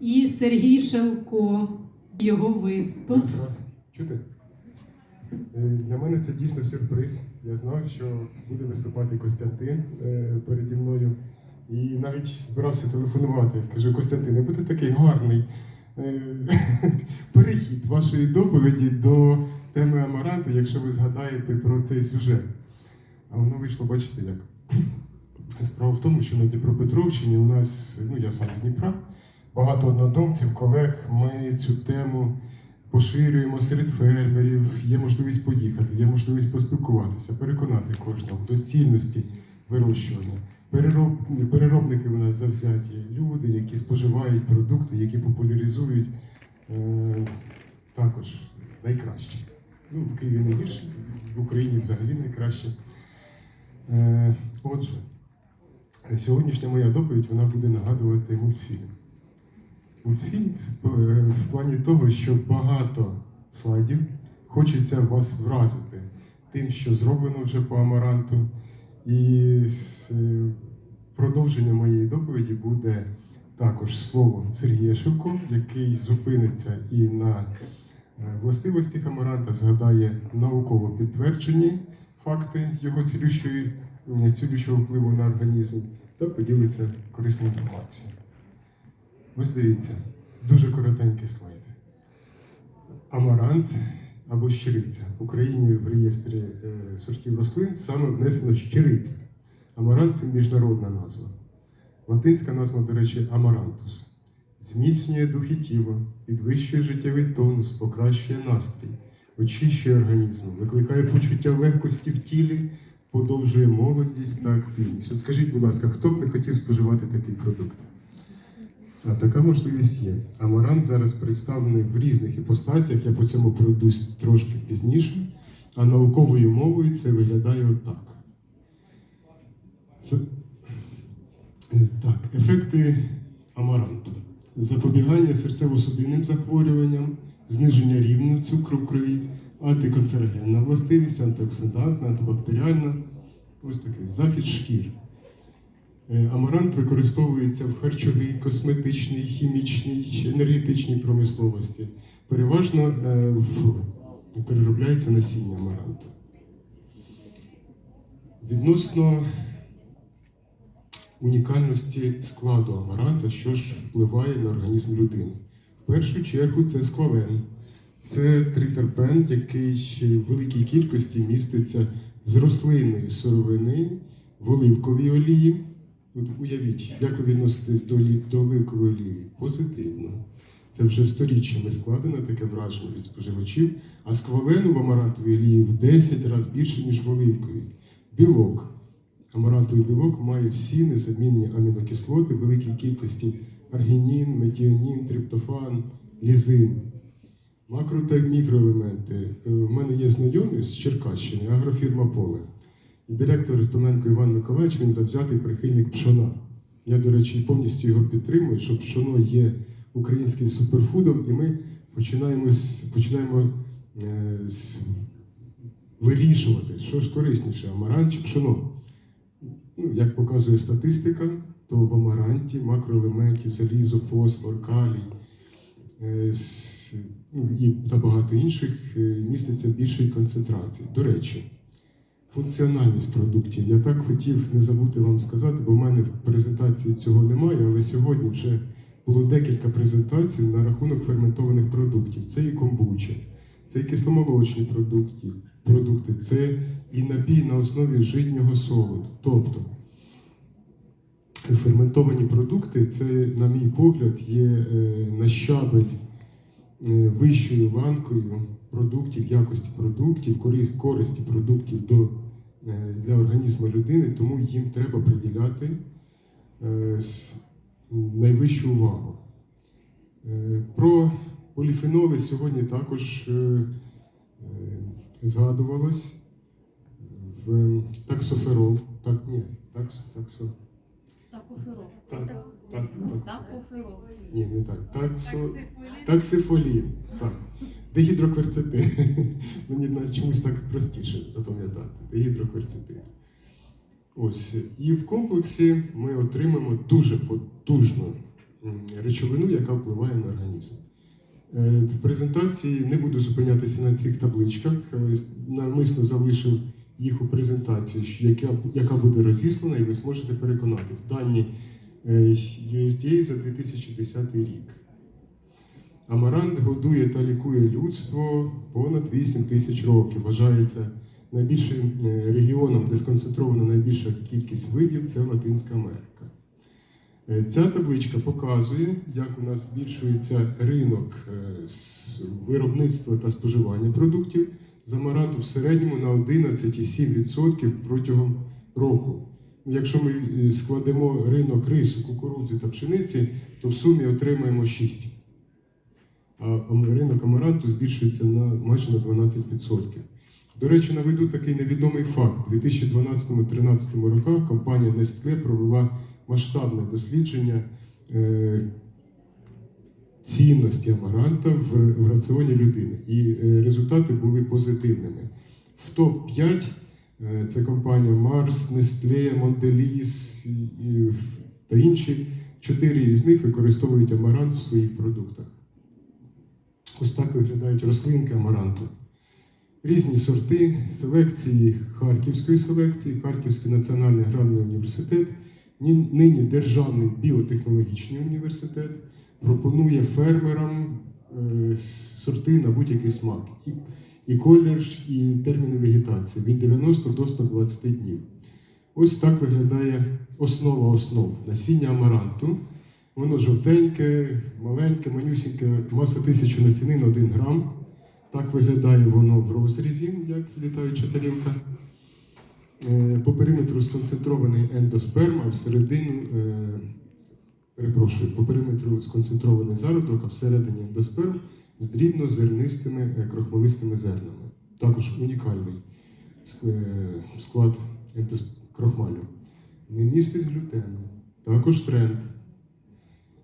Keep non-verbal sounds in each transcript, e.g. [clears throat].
і Сергій Шелко. Його виступ. Раз, раз. Чути? Е, Для мене це дійсно сюрприз. Я знав, що буде виступати Костянтин е, переді мною. І навіть збирався телефонувати. Кажу, Костянтин, не буде такий гарний е, [laughs] перехід вашої доповіді до теми Амаранту, якщо ви згадаєте про цей сюжет. А воно вийшло, бачите, як. Справа в тому, що на Дніпропетровщині у нас, ну я сам з Дніпра, багато однодумців, колег, ми цю тему поширюємо серед фермерів, є можливість поїхати, є можливість поспілкуватися, переконати кожного в доцільності вирощування. Перероб... Переробники у нас завзяті люди, які споживають продукти, які популяризують е... також найкраще. Ну, в Києві не гірше, в Україні взагалі найкраще. Е... Отже, сьогоднішня моя доповідь вона буде нагадувати мультфільм. Мультфільм е, в плані того, що багато слайдів хочеться вас вразити тим, що зроблено вже по амаранту. І е, продовження моєї доповіді буде також слово Сергія Шевко, який зупиниться і на е, властивостях амаранта, згадає науково підтверджені факти його цілющої, цілющого впливу на організм та поділиться корисною інформацією. Ось дивіться, дуже коротенький слайд. Амарант або щириця. В Україні в реєстрі е, сортів рослин саме внесено щириця. Амарант це міжнародна назва. Латинська назва, до речі, амарантус. Зміцнює дух і тіло, підвищує життєвий тонус, покращує настрій, очищує організм, викликає почуття легкості в тілі, подовжує молодість та активність. От скажіть, будь ласка, хто б не хотів споживати такий продукт? А така можливість є. Амарант зараз представлений в різних іпостасях, я по цьому пройдусь трошки пізніше, а науковою мовою це виглядає отак. Це... Е, Так, ефекти амаранту. Запобігання серцево-судинним захворюванням, зниження рівня цукру в крові, антиканцерогенна властивість, антиоксидантна, антибактеріальна, ось такий захист шкір. Е, Амарант використовується в харчовій, косметичній, хімічній, енергетичній промисловості. Переважно е, переробляється насіння амаранту. Відносно унікальності складу амаранта, що ж впливає на організм людини. В першу чергу це сквален. Це тритерпен, який в великій кількості міститься з рослинної сировини в оливковій олії. От уявіть, як ви відноситесь до, до оливкової олії? Позитивно. Це вже сторіччями складено таке враження від споживачів, а сквалену в амарантовій олії в 10 разів більше, ніж в оливковій. Білок. Амарантовий білок має всі незамінні амінокислоти великій кількості аргінін, метіонін, триптофан, лізин. Макро та мікроелементи. Е, В мене є знайомі з Черкащини, агрофірма Поле. Директор Томенко Іван Миколаївич, він завзятий прихильник пшона. Я, до речі, повністю його підтримую, що пшоно є українським суперфудом, і ми починаємо, з- починаємо е, з, вирішувати, що ж корисніше, амарант чи пшоно. Ну, як показує статистика, то в амаранті макроелементів, залізо, фосфор, калій е, с- ну, і та багато інших е, міститься в більшій концентрації. До речі, функціональність продуктів. Я так хотів не забути вам сказати, бо в мене в презентації цього немає, але сьогодні вже було декілька презентацій на рахунок ферментованих продуктів. Це і комбуча, це і кисломолочні продукти, продукти, це і напій на основі житнього солоду. Тобто ферментовані продукти це, на мій погляд, є е, на щабель е, вищою ланкою продуктів, якості продуктів, користі продуктів до, для організму людини, тому їм треба приділяти е, найвищу увагу. Е, Про поліфеноли сьогодні також е, е, згадувалось в таксоферол. Так, ні, такс, таксо, Такоферол. так, так, так, Такоферол. ні, не так. Таксо, таксифолін. Так. Дегідрокверцетин. [laughs] Мені навіть чомусь так простіше запам'ятати. Дегідрокверцетин. Ось. І в комплексі ми отримаємо дуже потужну речовину, яка впливає на організм. Е, В презентації не буду зупинятися на цих табличках. е, Навмисно залишив їх у презентації, яка, буде розіслана, і ви зможете переконатись. Дані е, USDA за 2010 рік. Амарант годує та лікує людство понад 8 тисяч років. Вважається найбільшим е, регіоном, де сконцентрована найбільша кількість видів це Латинська Америка. Е, Ця табличка показує, як у нас збільшується ринок е, виробництва та споживання продуктів з амаранту в середньому на 11,7% протягом року. Якщо ми складемо ринок рису, кукурудзи та пшениці, то в сумі отримаємо 6. А ринок амаранту збільшується на майже на 12%. До речі, наведу такий невідомий факт. У 2012-2013 роках компанія Nestle провела масштабне дослідження е, цінності амаранта в, раціоні людини. І е, результати були позитивними. В топ-5 е, це компанія Mars, Nestle, Mondelez та інші. Чотири із них використовують амарант в своїх продуктах. Ось так виглядають рослинки амаранту. Різні сорти, селекції Харківської селекції, Харківський національний аграрний університет, нині Державний біотехнологічний університет пропонує фермерам е, сорти на будь-який смак. І, колір, і терміни вегетації від 90 до 120 днів. Ось так виглядає основа основ насіння амаранту. Воно жовтеньке, маленьке, манюсіньке, маса тисячу насінин 1 грам. Так виглядає воно в розрізі, як літаюча тарілка. Е, По периметру сконцентрований ендосперм, а всередину, е, перепрошую, по периметру сконцентрований зародок, а всередині ендосперм з дрібнозернистими е, крохмалистими зернами. Також унікальний склад крохмалю. Не містить глютену. Також тренд.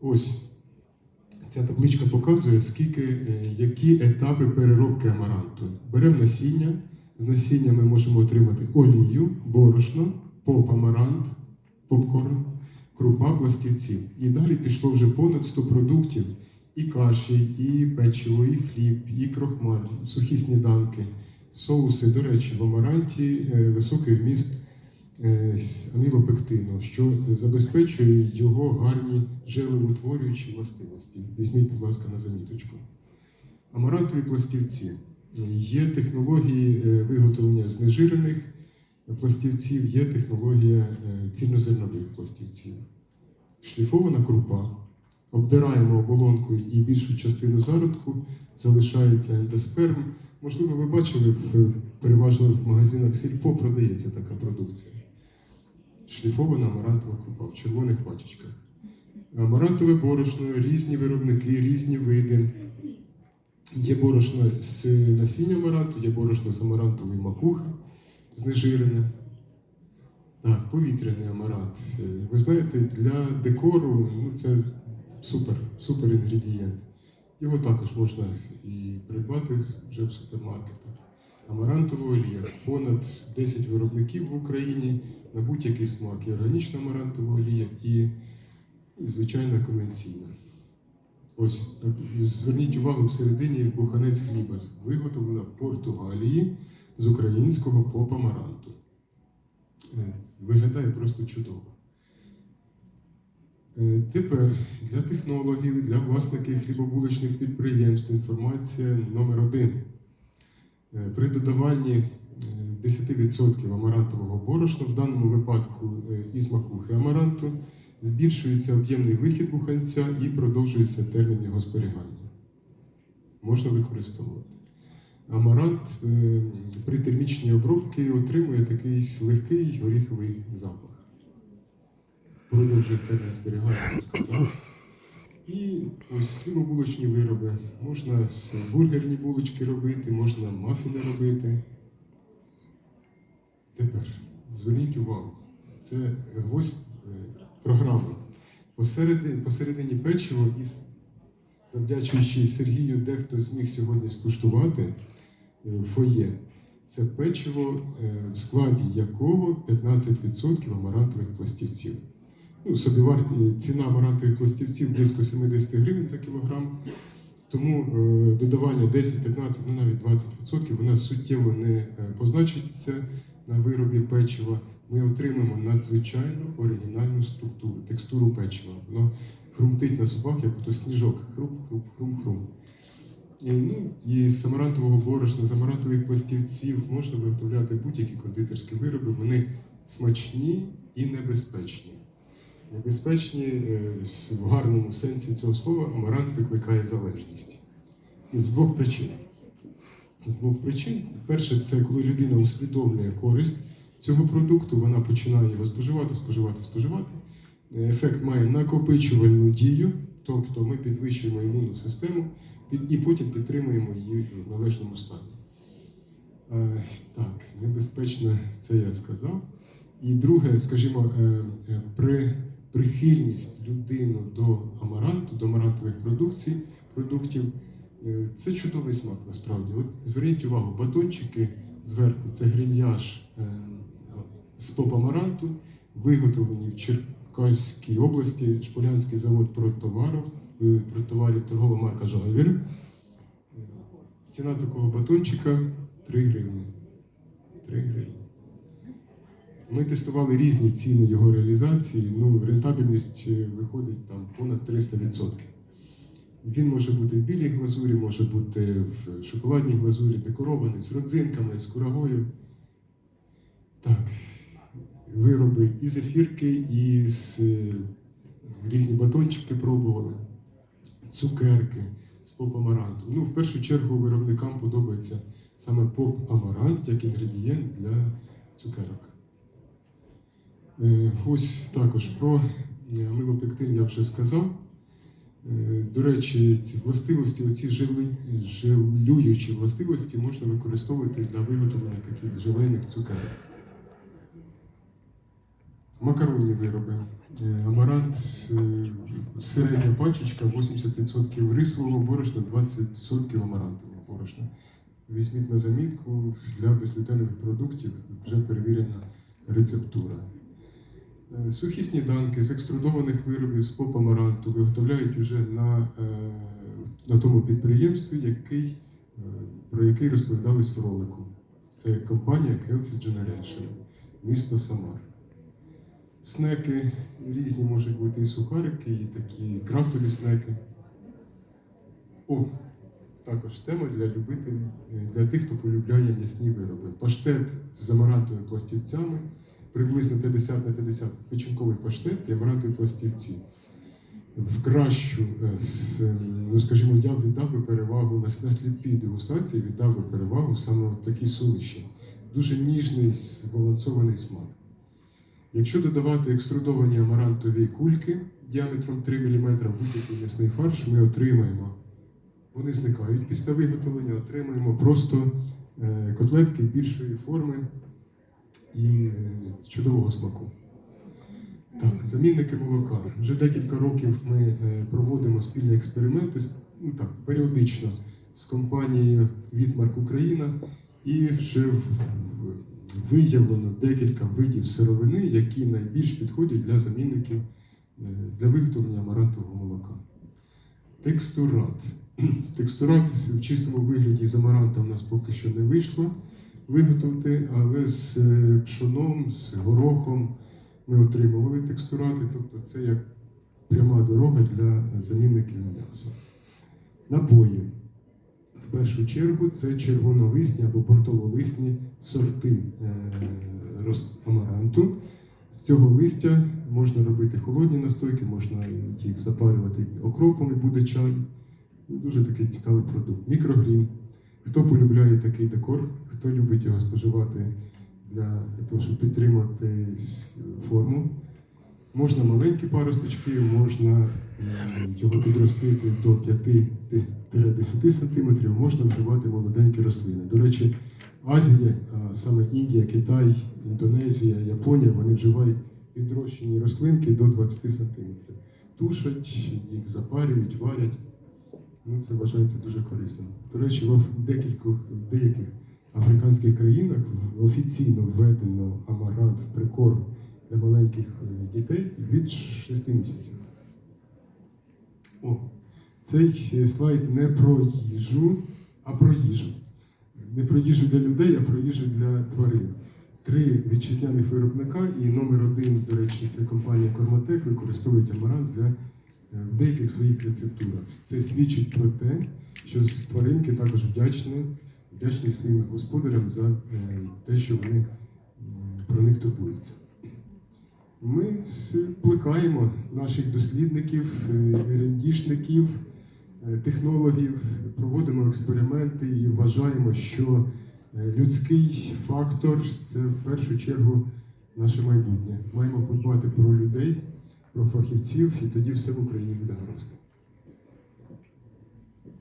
Ось ця табличка показує, скільки, е, які етапи переробки амаранту. Беремо насіння. З насіння ми можемо отримати олію, борошно, поп-амарант, попкорн, крупа пластівців. І далі пішло вже понад 100 продуктів: і каші, і печиво, і хліб, і крохмаль, сухі сніданки, соуси. До речі, в амаранті е, високий вміст е, амілопектину, що забезпечує його гарні желеутворюючі властивості. Візьміть, будь ласка, на заміточку. Амарантові пластівці. Є технології е, виготовлення знежирених пластівців, є технологія е, цільнозернових пластівців. Шліфована крупа. Обдираємо оболонку і більшу частину зародку, залишається ендосперм. Можливо, ви бачили, переважно в магазинах сільпо продається така продукція. Шліфована амарантова крупа в червоних пачечках. Амарантове борошно, різні виробники, різні види. Є борошно з насіння амаранту, є борошно з амарантової макухи, знежирене. Так, повітряний амарант. Е, Ви знаєте, для декору ну, це супер, супер інгредієнт. Його також можна і придбати вже в супермаркетах. Амарантова олія. Понад 10 виробників в Україні на будь-який смак. І органічна амарантова олія, і, звичайна конвенційна. Ось, зверніть увагу всередині буханець хліба, виготовлена в Португалії з українського поп-амаранту. Е, Виглядає просто чудово. Е, Тепер для технологів, для власників хлібобулочних підприємств інформація номер один. Е, При додаванні е, 10% амарантового борошна, в даному випадку е, із макухи амаранту, збільшується об'ємний вихід буханця і продовжується термін його зберігання. Можна використовувати. Амарант е, при термічній обробці отримує такий легкий горіховий запах. Продовжує термін зберігання, я сказав. І ось хлібобулочні вироби. Можна бургерні булочки робити, можна мафіни робити. Тепер зверніть увагу, це гвоздь е, програми. Посередині, посередині печиво, і завдячуючи Сергію, дехто зміг сьогодні скуштувати е, фоє. Це печиво, е, в складі якого 15% амарантових пластівців. Ну, собіварті ціна амарантових пластівців близько 70 гривень за кілограм. Тому е, додавання 10, 15, ну навіть 20% у нас суттєво не е, позначиться на виробі печива. Ми отримаємо надзвичайно оригінальну структуру, текстуру печива. Воно хрумтить на зубах, як ото сніжок. Хруп, хруп, хрум, хрум. І, ну, і з амарантового борошна, з амарантових пластівців можна виготовляти будь-які кондитерські вироби. Вони смачні і небезпечні. Небезпечні е, в гарному сенсі цього слова амарант викликає залежність. Ну, з двох причин. З двох причин. Перше, це коли людина усвідомлює користь цього продукту, вона починає його споживати, споживати, споживати. Е, Ефект має накопичувальну дію, тобто ми підвищуємо імунну систему і потім підтримуємо її в належному стані. Е, Так, небезпечно це я сказав. І друге, скажімо, при прихильність людини до амаранту, до амарантових продукцій, продуктів, е, це чудовий смак насправді. От зверніть увагу, батончики зверху це грильяж е, з поп-амаранту, виготовлені в Черкаській області, Шполянський завод продтоварів, е, продтоварів торгова марка. Е, Ціна такого батончика 3 гривні. 3 гривні. Ми тестували різні ціни його реалізації. Ну, рентабельність е, виходить там понад 300%. Він може бути в білій глазурі, може бути в шоколадній глазурі, декорований з родзинками, з курагою. Так, вироби і зефірки, і з, е, різні батончики пробували, цукерки з поп-амарантом. Ну, в першу чергу виробникам подобається саме поп-амарант як інгредієнт для цукерок. Е, Ось також про е, амилопектин я вже сказав. Е, До речі, ці властивості, оці жилюючі властивості можна використовувати для виготовлення таких желейних цукерок. Макаронні вироби. Амарант, середня пачечка 80% рисового борошна, 20% амарантового борошна. Візьміть на замітку для безглютенових продуктів вже перевірена рецептура. Е, Сухі сніданки з екструдованих виробів з поп-амаранту виготовляють уже на, е, на тому підприємстві, який, е, про який розповідалось в ролику. Це компанія Healthy Generation, місто Самар. Снеки різні можуть бути і сухарики, і такі крафтові снеки. О, також тема для любителів, для тих, хто полюбляє м'ясні вироби. Паштет з амарантовими пластівцями, приблизно 50 на 50 печінковий паштет і амарантові пластівці. В кращу, е, з, е, ну скажімо, я віддав би перевагу на, сліпій дегустації, віддав би перевагу саме такій суміші. Дуже ніжний, збалансований смак. Якщо додавати екструдовані амарантові кульки діаметром 3 мм будь-який м'ясний фарш, ми отримаємо, вони зникають після виготовлення, отримаємо просто е, котлетки більшої форми і е, чудового смаку. Так, замінники молока. Вже декілька років ми е, проводимо спільні експерименти ну, так, періодично з компанією Вітмарк Україна і вже в- в- виявлено декілька видів сировини, які найбільш підходять для замінників е, для виготовлення амарантового молока. Текстурат. [clears throat] Текстурат в чистому вигляді з амарантом у нас поки що не вийшло виготовити, але з е, пшоном, з горохом ми отримували текстурати, тобто це як пряма дорога для замінників м'яса. Напої. В першу чергу це червонолисні або портоволисні сорти е, амаранту. З цього листя можна робити холодні настойки, можна їх запарювати окропом і буде чай. Дуже такий цікавий продукт. Мікрогрін. Хто полюбляє такий декор, хто любить його споживати для того, щоб підтримати форму. Можна маленькі паросточки, можна його підростити до 5-10 см, можна вживати молоденькі рослини. До речі, Азія, а саме Індія, Китай, Індонезія, Японія, вони вживають підрощені рослинки до 20 см. Тушать, їх запарюють, варять. Ну, це вважається дуже корисним. До речі, в декількох деяких африканських країнах офіційно введено амарант в прикорм для маленьких е, дітей від 6 місяців. О, цей е, слайд не про їжу, а про їжу. Не про їжу для людей, а про їжу для тварин. Три вітчизняних виробника і номер один, до речі, це компанія Корматек використовують амарант для в деяких своїх рецептурах. Це свідчить про те, що тваринки також вдячні, вдячні своїм господарям за е, те, що вони про них турбуються. Ми плекаємо наших дослідників, е, рендішників, е, технологів, проводимо експерименти і вважаємо, що е, людський фактор це в першу чергу наше майбутнє. Маємо подбати про людей, про фахівців, і тоді все в Україні буде гаразд.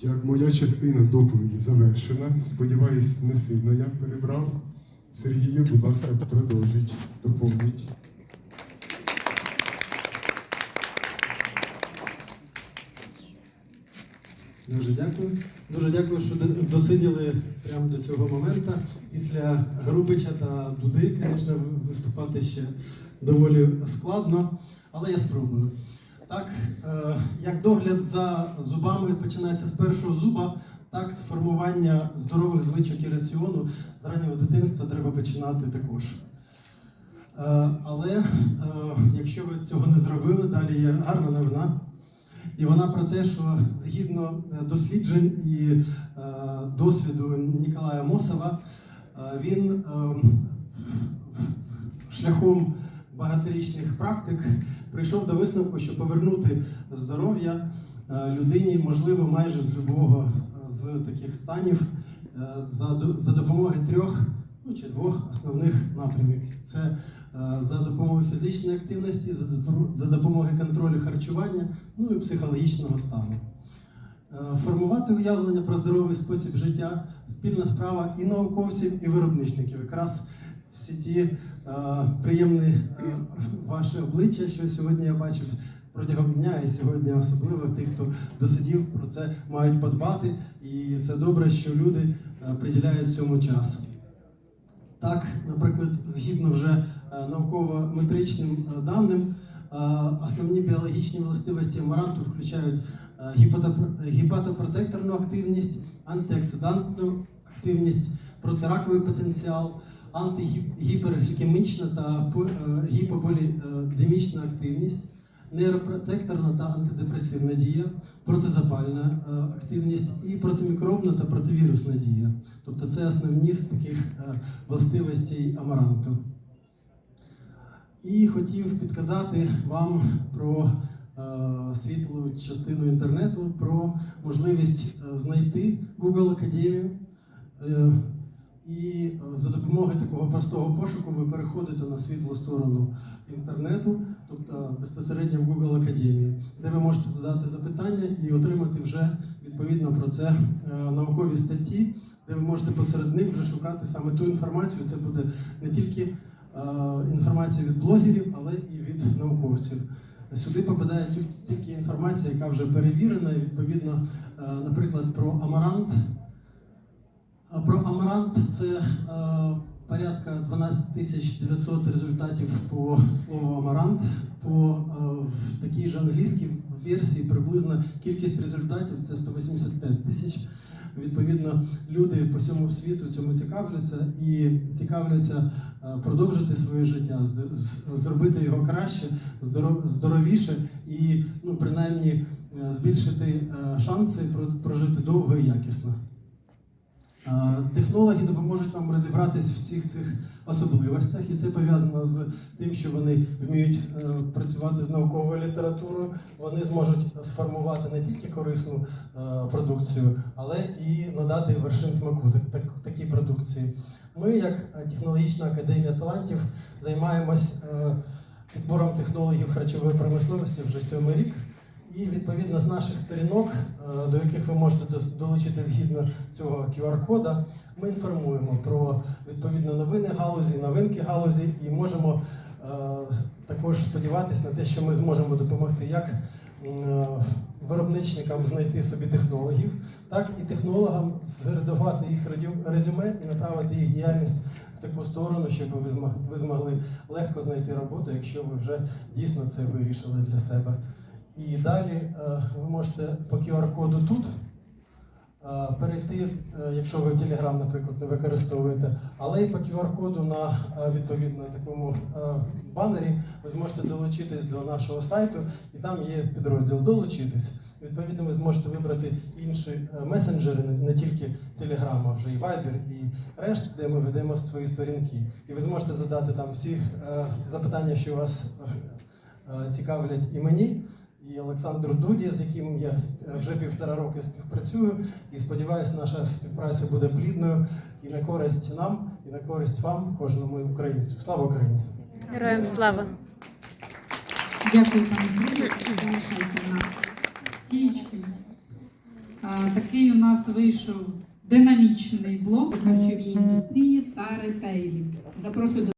Як моя частина доповіді завершена. Сподіваюсь, не сильно я перебрав. Сергію, будь ласка, продовжіть, доповніть. Дуже дякую. Дуже дякую, що досиділи прямо до цього моменту. Після Грубича та Дуди, звісно, виступати ще доволі складно, але я спробую. Так, е, як догляд за зубами починається з першого зуба, так з формування здорових звичок і раціону з раннього дитинства треба починати також. Е, Але е, якщо ви цього не зробили, далі є гарна новина. І вона про те, що згідно е, досліджень і е, досвіду Ніколая Мосова, е, він е, шляхом багаторічних практик прийшов до висновку, що повернути здоров'я людині можливо майже з любого з таких станів за, до- за допомогою трьох ну, чи двох основних напрямів. Це за допомогою фізичної активності, за допомогою контролю харчування, ну і психологічного стану. Е, Формувати уявлення про здоровий спосіб життя спільна справа і науковців, і виробничників. Якраз всі ті е, приємні е, ваші обличчя, що сьогодні я бачив протягом дня, і сьогодні особливо тих, хто досидів про це, мають подбати. І це добре, що люди е, приділяють цьому час. Так, наприклад, згідно вже е, науково-метричним е, даним, е, основні біологічні властивості амаранту включають е, гепатопротекторну активність, антиоксидантну активність, протираковий потенціал, антигіперглікемічна та е, гіпополідемічна активність, нейропротекторна та антидепресивна дія, протизапальна е, активність і протимікробна та противірусна дія. Тобто це основні з таких е, властивостей амаранту. І хотів підказати вам про е, світлу частину інтернету, про можливість е, знайти Google Академію. Е, і за допомогою такого простого пошуку ви переходите на світлу сторону інтернету, тобто безпосередньо в Google Академії, де ви можете задати запитання і отримати вже відповідно про це е, наукові статті, де ви можете посеред них вже шукати саме ту інформацію. Це буде не тільки е, інформація від блогерів, але і від науковців. Сюди попадає тільки інформація, яка вже перевірена, відповідно, е, наприклад, про амарант. Про амарант це е, порядка 12 тисяч 900 результатів по слову амарант. По е, в такій же англійській версії приблизно кількість результатів це 185 тисяч. Відповідно, люди по всьому світу цьому цікавляться і цікавляться е, продовжити своє життя, зробити його краще, здоро- здоровіше і ну, принаймні е, збільшити е, шанси про- прожити довго і якісно. Е, Технологи допоможуть вам розібратись в всіх цих особливостях, і це пов'язано з тим, що вони вміють е, працювати з науковою літературою. Вони зможуть сформувати не тільки корисну е, продукцію, але і надати вершин смаку так, так, такій продукції. Ми, як технологічна академія талантів, займаємось підбором технологів харчової промисловості вже сьомий рік. І відповідно з наших сторінок, е, до яких ви можете до- долучити згідно цього QR-кода, ми інформуємо про відповідно новини галузі, новинки галузі і можемо е, також сподіватися на те, що ми зможемо допомогти як виробничникам знайти собі технологів, так і технологам зредагувати їх резюме і направити їх діяльність в таку сторону, щоб ви змогли легко знайти роботу, якщо ви вже дійсно це вирішили для себе. І далі е, ви можете по QR-коду тут е, перейти, е, якщо ви Telegram, наприклад, не використовуєте, але і по QR-коду на відповідно такому банері ви зможете долучитись до нашого сайту, і там є підрозділ Долучитись. Відповідно, ви зможете вибрати інші месенджери, не- тільки Telegram, а вже і Viber, і решт, де ми ведемо свої сторінки. І ви зможете задати там всі запитання, що вас цікавлять і мені і Олександру Дуді, з яким я вже півтора роки співпрацюю. І сподіваюся, наша співпраця буде плідною і на користь нам, і на користь вам, кожному українцю. Слава Україні! Героям слава! Дякую, пане Сергію. Залишайте на стієчки. Такий у нас вийшов динамічний блок харчовій індустрії та ретейлі. Запрошую до